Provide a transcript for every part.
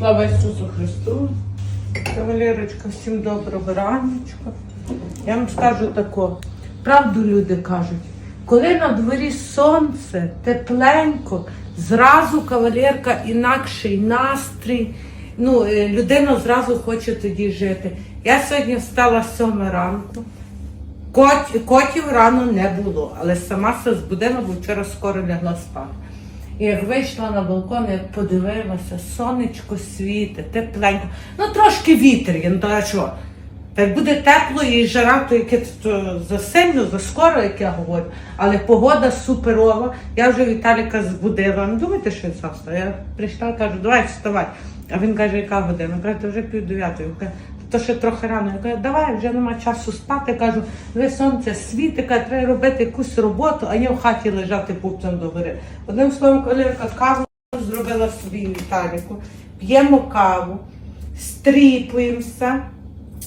Слава Ісусу Христу! Кавалерочка, всім доброго раночка. Я вам скажу тако. Правду люди кажуть, коли на дворі сонце, тепленько, зразу кавалерка інакший настрій. Ну, е, людина зразу хоче тоді жити. Я сьогодні встала 7 ранку. Кот, котів рано не було, але сама се збудила, бо вчора скоро лягла спати. Як вийшла на балкон, як подивилася, сонечко світить, тепленько. Ну трошки вітер є, ну то що? Та буде тепло і жара, то яке то за сильно, за скоро, як я говорю. Але погода суперова. Я вже Віталіка збудила. Не думайте, що він сам. Я прийшла, кажу, давай вставай. А він каже, яка година? Каже, вже пів дев'ятої. То ще трохи рано. Я кажу, давай, вже нема часу спати. Кажу, ви сонце світить, каже, треба робити якусь роботу, а я в хаті лежати пупцем до гори. Одним словом, колірка каву зробила собі Віталіку, п'ємо каву, стріпуємося.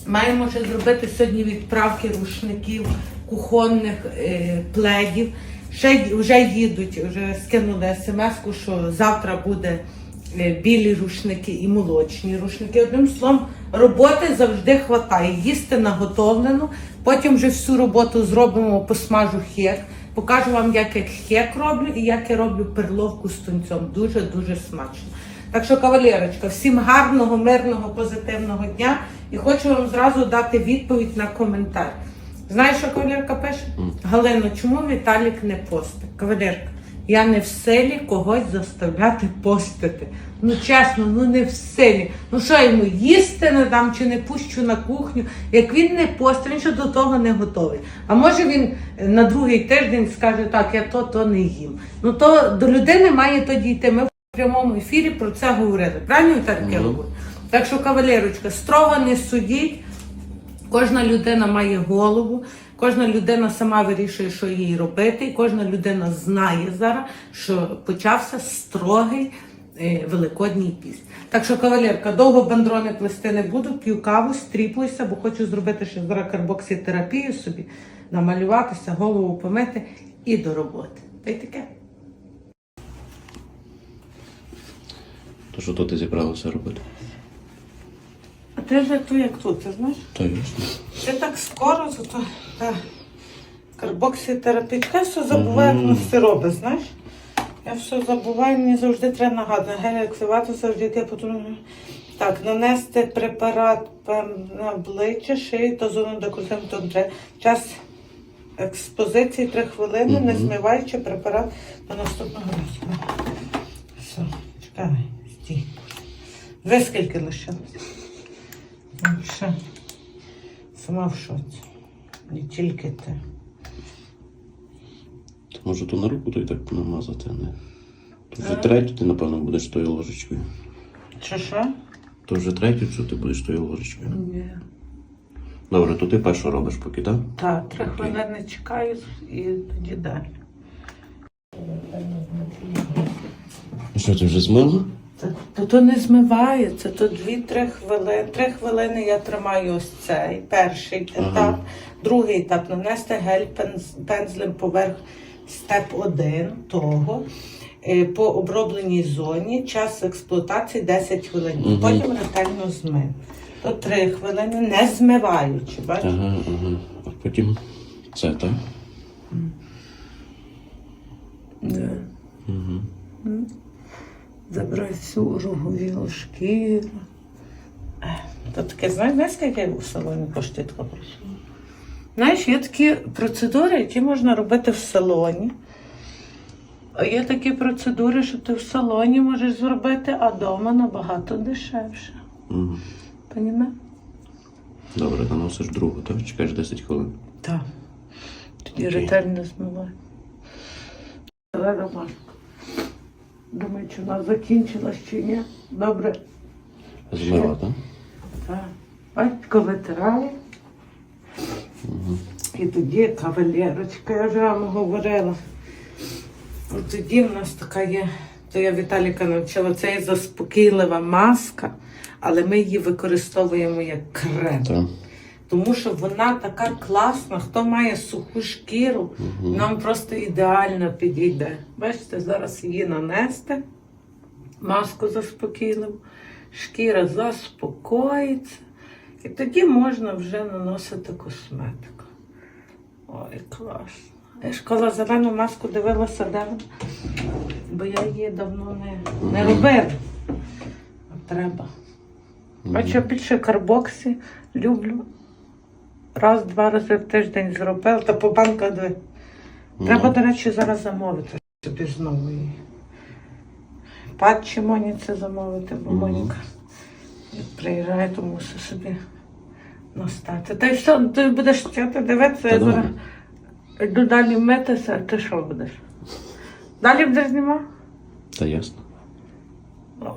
Маємо ще зробити сьогодні відправки рушників, кухонних е, пледів. Ще вже їдуть, вже скинули смс-ку, що завтра буде білі рушники і молочні рушники. Одним словом, роботи завжди хватає. Їсти наготовлено, потім вже всю роботу зробимо, посмажу хек. Покажу вам, як я хек роблю і як я роблю перловку з тунцем. Дуже-дуже смачно. Так що, кавалерочка, всім гарного, мирного, позитивного дня. І хочу вам зразу дати відповідь на коментар. Знаєш, що кавалерка пише? Галино, чому Віталік не постить? Кавалерка, я не в силі когось заставляти постити. Ну чесно, ну не в силі. Ну що йому їсти не дам чи не пущу на кухню? Як він не постить, він ще до того не готовий. А може він е, на другий тиждень скаже, так, я то, то не їм. Ну то до людини має тоді йти. Ми в прямому ефірі про це говорили. Правильно Віталік я говорю? Так що, кавалерочка, строго не судіть. Кожна людина має голову, кожна людина сама вирішує, що їй робити, і кожна людина знає зараз, що почався строгий е, великодній піст. Так що, кавалерка, довго бандрони плести не буду, п'ю каву, стріпуюся, бо хочу зробити ще зараз карбокситерапію собі, намалюватися, голову помити і до роботи. Та й таке. То що то ти зібралася робити? А ти вже тут як тут, ти знаєш? Та ясно. Ти так скоро, зато та карбокситерапія. Я все забуваю, як воно все робить, знаєш? Я все забуваю, мені завжди треба нагадувати. Гель активатор завжди йти потім. Так, нанести препарат на обличчя, шию та зону декольтем тонтре. Час експозиції 3 хвилини, не змиваючи препарат до наступного разу. Все, чекай, стій. Ви скільки лишилось? Ну. Сама в шоці. Не тільки ти. Ти може то на руку то й так намазати, а не. То вже третю ти, напевно, будеш тою ложечкою. Чи що? То вже третю, що ти будеш тою ложечкою. Ні. Добре, то ти першу робиш поки, так? Так, три Окей. хвилини чекаю і тоді далі. Що, ти вже змила? Та то не змивається, то дві-три хвилини. Три хвилини я тримаю ось цей перший Ага. етап. Другий етап нанести гель пенз- пензлем поверх степ 1 того. Е, По обробленій зоні час експлуатації 10 хвилин. Мгм. Потім ретельно змив. То 3 хвилини, не змиваючи. Бачиш? Ага, ага. А потім це, так? Да. Угу. Забрати всю роговілу шкіру. Е, То таке, знаєш, скільки у салоні коштує така процедура? Знаєш, є такі процедури, які можна робити в салоні. А є такі процедури, що ти в салоні можеш зробити, а вдома набагато дешевше. Угу. Понімаєш? Добре, наносиш другу, так? Чекаєш 10 хвилин. Так. Тоді Окей. ретельно змивай. Давай, Ромашко. Думаю, чи вона закінчилась чи ні. Добре. Змила, так? Так. Батько витирає. І тоді кавалерочка, я вже вам говорила. От тоді в нас така є, то я Віталіка навчила, це є заспокійлива маска, але ми її використовуємо як крем. Так. Тому що вона така класна, хто має суху шкіру, нам просто ідеально підійде. Бачите, зараз її нанести, маску заспокійливу, шкіра заспокоїться. І тоді можна вже наносити косметику. Ой, класно. Я ж коли зелену маску дивилася, де вона, бо я її давно не, не робила. А треба. Бачу, я більше карбоксі люблю. Раз-два рази в тиждень зробила, та по банках дві. Треба, до речі, зараз замовити собі знову її. Патчі Моніці замовити, бо Моніка як приїжджає, то мусить собі настати. Та й все, ти будеш хотіти дивитися, я зараз йду далі митися, а ти що будеш? Далі будеш знімати? Та ясно. Клас.